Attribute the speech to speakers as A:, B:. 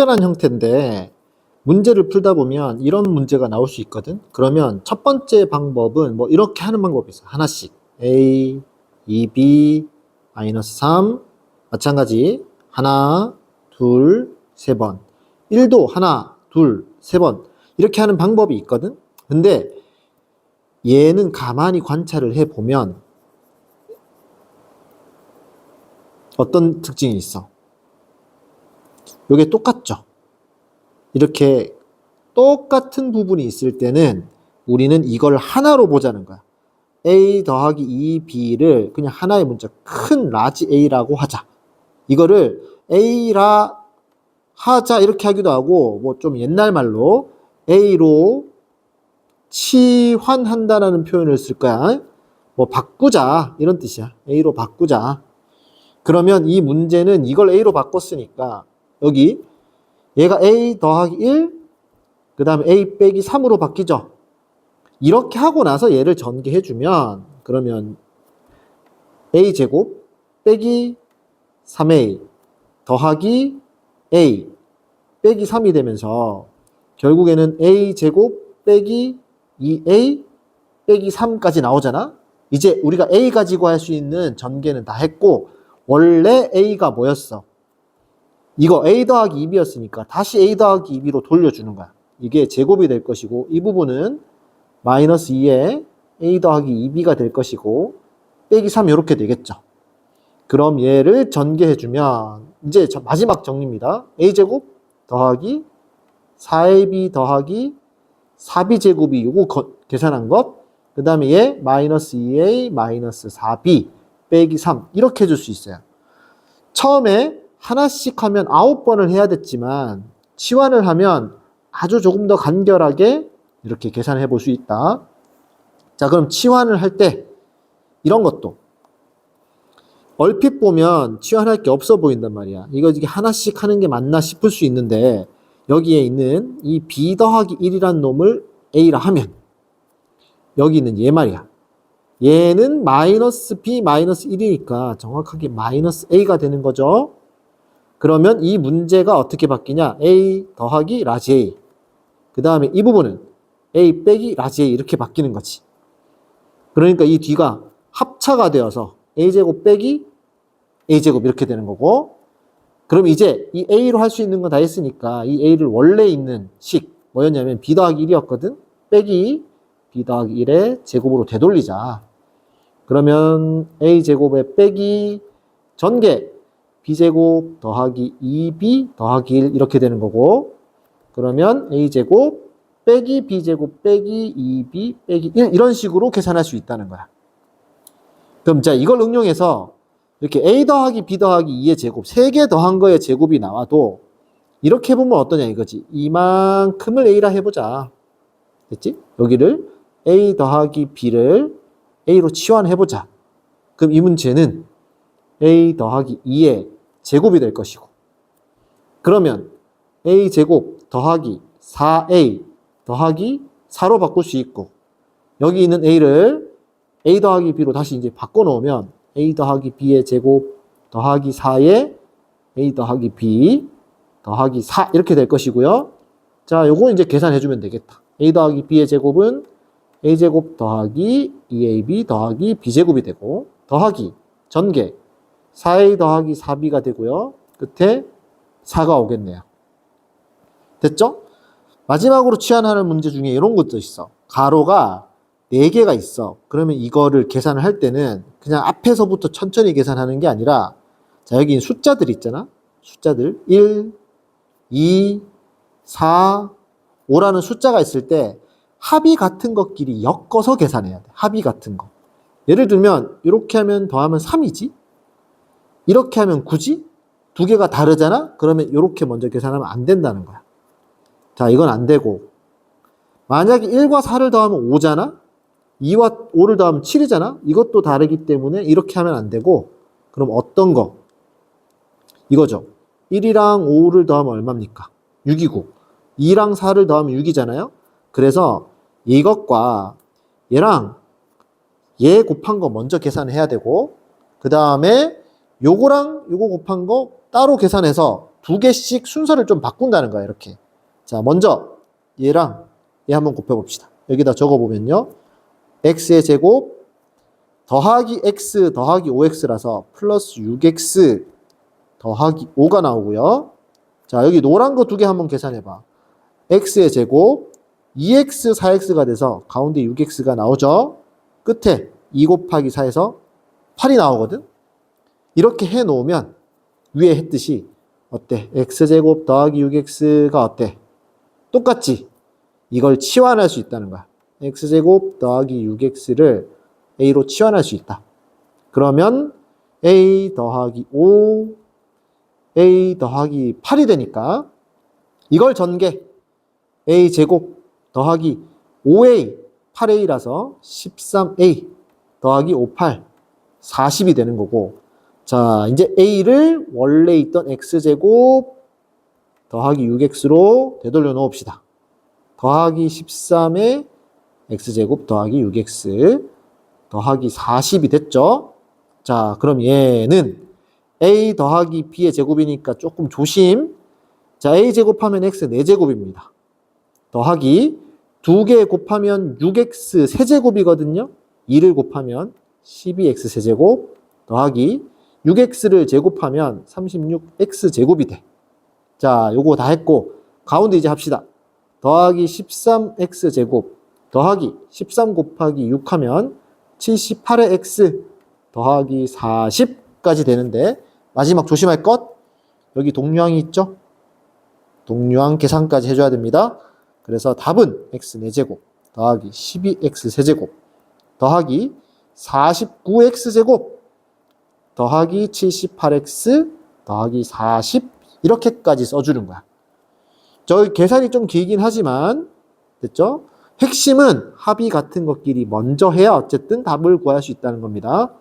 A: 특별한 형태인데 문제를 풀다 보면 이런 문제가 나올 수 있거든. 그러면 첫 번째 방법은 뭐 이렇게 하는 방법이 있어. 하나씩. A, 2B, 마이너스 3. 마찬가지. 하나, 둘, 세 번. 1도 하나, 둘, 세 번. 이렇게 하는 방법이 있거든. 근데 얘는 가만히 관찰을 해 보면 어떤 특징이 있어. 요게 똑같죠. 이렇게 똑같은 부분이 있을 때는 우리는 이걸 하나로 보자는 거야. a 더하기 2b를 그냥 하나의 문자 큰 라지 a라고 하자. 이거를 a라 하자 이렇게 하기도 하고 뭐 좀 옛날 말로 a로 치환한다라는 표현을 쓸 거야. 뭐 바꾸자 이런 뜻이야. a로 바꾸자. 그러면 이 문제는 이걸 a로 바꿨으니까 여기 얘가 a 더하기 1, 그 다음에 a 빼기 3으로 바뀌죠. 이렇게 하고 나서 얘를 전개해주면 그러면 a 제곱 빼기 3a 더하기 a 빼기 3이 되면서 결국에는 a 제곱 빼기 2a 빼기 3까지 나오잖아. 이제 우리가 a 가지고 할 수 있는 전개는 다 했고 원래 a가 뭐였어? 이거 a 더하기 2b였으니까 다시 a 더하기 2b로 돌려주는 거야. 이게 제곱이 될 것이고 이 부분은 마이너스 2에 a 더하기 2b가 될 것이고 빼기 3 이렇게 되겠죠. 그럼 얘를 전개해주면 이제 저 마지막 정리입니다. a제곱 더하기 4ab 더하기 4b 제곱이 요거 거- 계산한 것. 그 다음에 얘 마이너스 2a 마이너스 4b 빼기 3 이렇게 해줄 수 있어요. 처음에 하나씩 하면 아홉 번을 해야 됐지만 치환을 하면 아주 조금 더 간결하게 이렇게 계산해 볼 수 있다. 자, 그럼 치환을 할 때 이런 것도 얼핏 보면 치환할 게 없어 보인단 말이야. 이거 이게 하나씩 하는 게 맞나 싶을 수 있는데 여기에 있는 이 b 더하기 1이란 놈을 a라 하면 여기 있는 얘 말이야. 얘는 마이너스 b 마이너스 1이니까 정확하게 마이너스 a가 되는 거죠. 그러면 이 문제가 어떻게 바뀌냐? a 더하기 라지 a. 그 다음에 이 부분은 a 빼기 라지 a 이렇게 바뀌는 거지. 그러니까 이 뒤가 합차가 되어서 a제곱 빼기 a제곱 이렇게 되는 거고 그럼 이제 이 a로 할 수 있는 건 다 했으니까 이 a를 원래 있는 식 뭐였냐면 b 더하기 1이었거든 빼기 b 더하기 1의 제곱으로 되돌리자 그러면 a제곱에 빼기 전개 b제곱 더하기 2b 더하기 1 이렇게 되는 거고 그러면 a제곱 빼기 b제곱 빼기 2b 빼기 1 이런 식으로 계산할 수 있다는 거야. 그럼 자 이걸 응용해서 이렇게 a 더하기 b 더하기 2의 제곱 3개 더한 거의 제곱이 나와도 이렇게 보면 어떠냐 이거지. 이만큼을 a라 해보자. 됐지? 여기를 a 더하기 b를 a로 치환해보자. 그럼 이 문제는 a 더하기 2의 제곱이 될 것이고 그러면 a 제곱 더하기 4a 더하기 4로 바꿀 수 있고 여기 있는 a를 a 더하기 b로 다시 이제 바꿔 놓으면 a 더하기 b의 제곱 더하기 4에 a 더하기 b 더하기 4 이렇게 될 것이고요. 자, 요거 이제 계산해 주면 되겠다. a 더하기 b의 제곱은 a 제곱 더하기 2ab 더하기 b 제곱이 되고 더하기 전개 4a 더하기 4b가 되고요. 끝에 4가 오겠네요. 됐죠? 마지막으로 치환하는 문제 중에 이런 것도 있어. 가로가 4개가 있어. 그러면 이거를 계산을 할 때는 그냥 앞에서부터 천천히 계산하는 게 아니라 자, 여기 숫자들 있잖아. 숫자들 1, 2, 4, 5라는 숫자가 있을 때 합이 같은 것끼리 엮어서 계산해야 돼. 합이 같은 거. 예를 들면 이렇게 하면 더하면 3이지. 이렇게 하면 9지. 두 개가 다르잖아. 그러면 이렇게 먼저 계산하면 안 된다는 거야. 자, 이건 안 되고. 만약에 1과 4를 더하면 5잖아? 2와 5를 더하면 7이잖아? 이것도 다르기 때문에 이렇게 하면 안 되고, 그럼 어떤 거? 이거죠. 1이랑 5를 더하면 얼마입니까? 6이고, 2랑 4를 더하면 6이잖아요? 그래서 이것과 얘랑 얘 곱한 거 먼저 계산해야 되고, 그 다음에 요거랑 요거 곱한 거 따로 계산해서 두두 개씩 순서를 좀 바꾼다는 거야, 이렇게. 자, 먼저 얘랑 얘 한번 곱해봅시다. 여기다 적어보면요. x의 제곱 더하기 x 더하기 5x라서 플러스 6x 더하기 5가 나오고요. 자, 여기 노란 거 두 개 한번 계산해봐. x의 제곱 2x 4x가 돼서 가운데 6x가 나오죠. 끝에 2 곱하기 4에서 8이 나오거든. 이렇게 해 놓으면 위에 했듯이 어때? x제곱 더하기 6x가 어때? 똑같지? 이걸 치환할 수 있다는 거야. x제곱 더하기 6x를 a로 치환할 수 있다. 그러면 a 더하기 5, a 더하기 8이 되니까 이걸 전개 a 제곱 더하기 5a, 8a라서 13a 더하기 58, 40이 되는 거고 자 이제 a를 원래 있던 x제곱 더하기 6x로 되돌려 놓읍시다. 더하기 13에 x제곱 더하기 6x 더하기 40이 됐죠? 자, 그럼 얘는 a 더하기 b의 제곱이니까 조금 조심. 자, a 제곱하면 x 4제곱입니다. 더하기 2개 곱하면 6x 세제곱이거든요. 2를 곱하면 12x 세제곱 더하기 6x를 제곱하면 36x 제곱이 돼. 자, 요거 다 했고 가운데 이제 합시다. 더하기 13x 제곱 더하기 13 곱하기 6 하면 78의 x 더하기 40까지 되는데 마지막 조심할 것 여기 동류항이 있죠? 동류항 계산까지 해줘야 됩니다. 그래서 답은 x 4제곱 더하기 12x 세제곱 더하기 49x 제곱 더하기 78x 더하기 40 이렇게까지 써주는 거야. 저 계산이 좀 길긴 하지만 됐죠? 핵심은 합의 같은 것끼리 먼저 해야 어쨌든 답을 구할 수 있다는 겁니다.